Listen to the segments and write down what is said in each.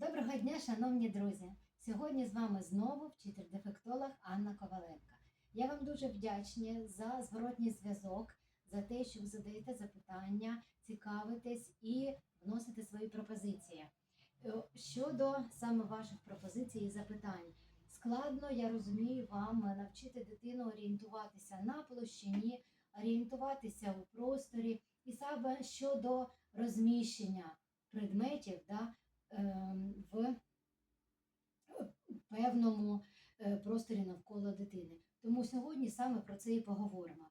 Доброго дня, шановні друзі! Сьогодні з вами знову вчитель-дефектолог Анна Коваленка. Я вам дуже вдячна за зворотній зв'язок, за те, що ви задаєте запитання, цікавитесь і вносите свої пропозиції. Е, Щодо саме ваших пропозицій і запитань, складно, я розумію, вам навчити дитину орієнтуватися на площині, орієнтуватися у просторі, і саме щодо розміщення предметів да, в певному е, просторі навколо дитини. Тому сьогодні саме про це і поговоримо.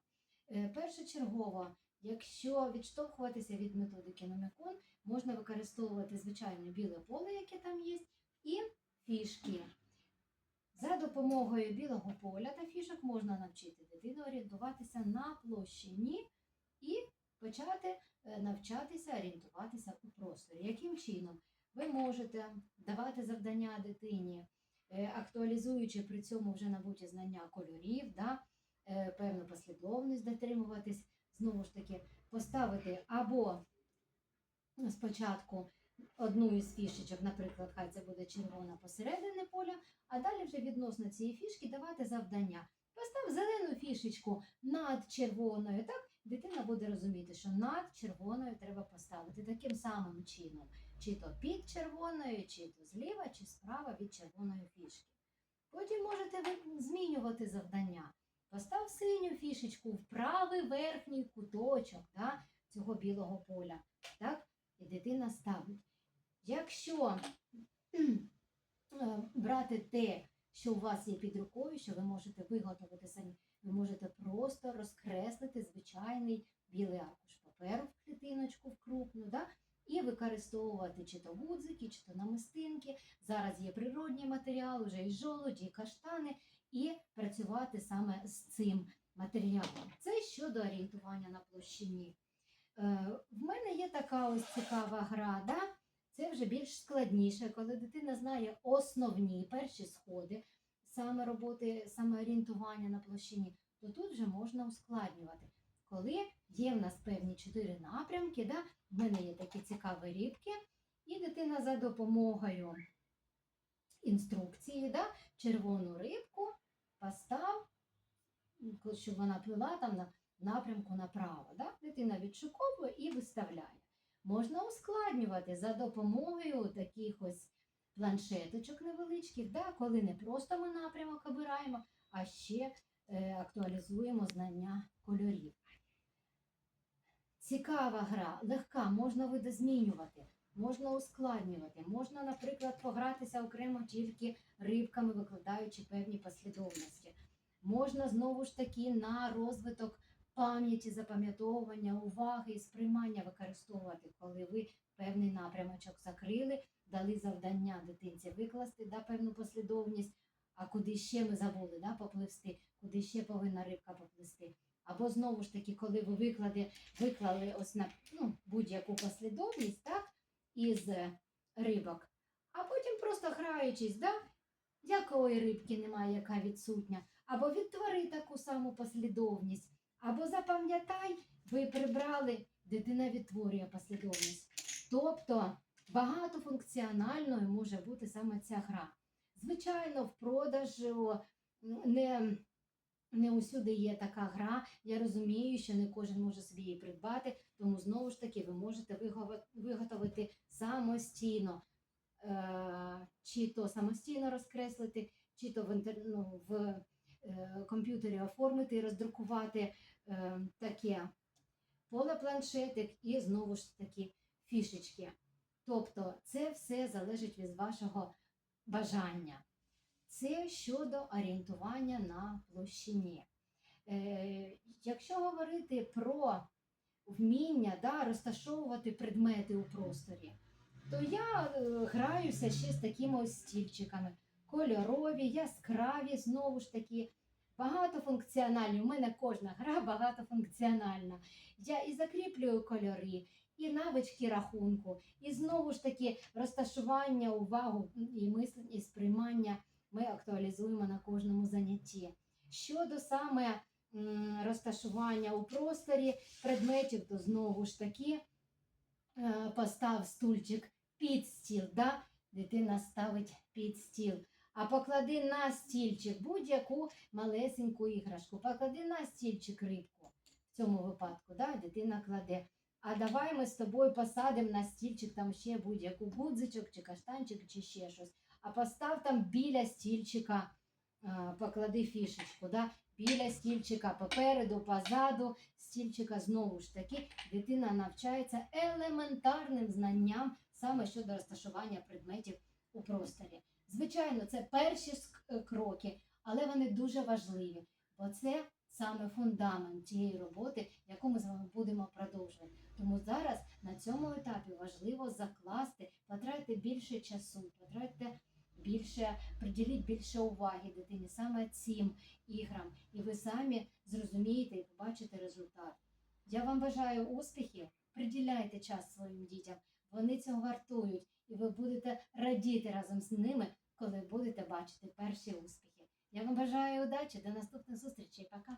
Е, Першочергово, якщо відштовхуватися від методики Номікон, можна використовувати звичайне біле поле, яке там є, і фішки. За допомогою білого поля та фішок можна навчити дитину орієнтуватися на площині і почати е, навчатися орієнтуватися у просторі. Яким чином? Ви можете давати завдання дитині, е, актуалізуючи при цьому вже набуті знання кольорів, да, е, певну послідовність дотримуватись, знову ж таки, поставити або ну, спочатку одну із фішечок, наприклад, хай це буде червона посередині поля, а далі вже відносно цієї фішки давати завдання. Постав зелену фішечку над червоною, так дитина буде розуміти, що над червоною треба поставити таким самим чином, чи то під червоною, чи то зліва, чи справа від червоної фішки. Потім можете змінювати завдання. Постав синю фішечку в правий верхній куточок да, цього білого поля. Так? І дитина ставить. Якщо е, брати те, що у вас є під рукою, що ви можете виготовити самі, ви можете просто розкреслити звичайний білий аркуш паперу в клітиночку, в крупну, да? І використовувати чи то гудзики, чи то намистинки. Зараз є природні матеріали, вже і жолуді, і каштани, і працювати саме з цим матеріалом. Це щодо орієнтування на площині. Е, в мене є така ось цікава гра. Да? Це вже більш складніше, коли дитина знає основні перші сходи саме роботи, саме орієнтування на площині, то тут вже можна ускладнювати. Коли є в нас певні чотири напрямки, да? в мене є такі цікаві рібки, і дитина за допомогою інструкції, да? червону рибку постав, щоб вона плила там на напрямку направо. Да? Дитина відшуковує і виставляє. Можна ускладнювати за допомогою таких ось планшеточок невеличких, да, коли не просто ми напрямок обираємо, а ще е, актуалізуємо знання кольорів. Цікава гра, легка, можна видозмінювати, можна ускладнювати, можна, наприклад, погратися окремо тільки рибками, викладаючи певні послідовності. Можна знову ж таки на розвиток пам'яті, запам'ятовування, уваги і сприймання використовувати, коли ви певний напрямочок закрили, дали завдання дитинці викласти да, певну послідовність, а куди ще ми забули да, попливсти, куди ще повинна рибка поплисти. Або знову ж таки, коли ви виклади, виклали ось на ну, будь-яку послідовність так, із е, рибок, а потім просто граючись, да, якої рибки немає, яка відсутня, або відтвори таку саму послідовність. Або запам'ятай, ви прибрали, дитина відтворює послідовність. Тобто багатофункціональною може бути саме ця гра. Звичайно, в продажу не, не усюди є така гра. Я розумію, що не кожен може собі її придбати, тому знову ж таки ви можете виготовити самостійно, е, чи то самостійно розкреслити, чи то в, інтер... ну, в е, комп'ютері оформити і роздрукувати е, таке поле планшетик і знову ж таки фішечки. Тобто це все залежить від вашого бажання. Це щодо орієнтування на площині. Е, якщо говорити про вміння да, розташовувати предмети у просторі, то я е, граюся ще з такими ось стільчиками. Кольорові, яскраві, знову ж таки, багатофункціональні. У мене кожна гра багатофункціональна. Я і закріплюю кольори, і навички рахунку, і знову ж таки розташування, увагу і мислення, і сприймання ми актуалізуємо на кожному занятті. Щодо саме розташування у просторі предметів, то знову ж таки е, постав стульчик під стіл, да? дитина ставить під стіл. А поклади на стільчик будь-яку малесеньку іграшку. Поклади на стільчик рибку. В цьому випадку, да, дитина кладе. А давай ми з тобою посадимо на стільчик там ще будь-яку гудзичок чи каштанчик, чи ще щось. А постав там біля стільчика, поклади фішечку, да? біля стільчика, попереду, позаду стільчика. Знову ж таки, дитина навчається елементарним знанням саме щодо розташування предметів у просторі. Звичайно, це перші е, кроки, але вони дуже важливі, бо це саме фундамент тієї роботи, яку ми з вами будемо продовжувати. Тому зараз на цьому етапі важливо закласти, потратити більше часу, потратити більше, приділіть більше уваги дитині саме цим іграм, і ви самі зрозумієте і побачите результат. Я вам бажаю успіхів, приділяйте час своїм дітям, вони цього вартують, і ви будете радіти разом з ними, коли будете бачити перші успіхи. Я вам бажаю удачі, до наступних зустрічей. Пока!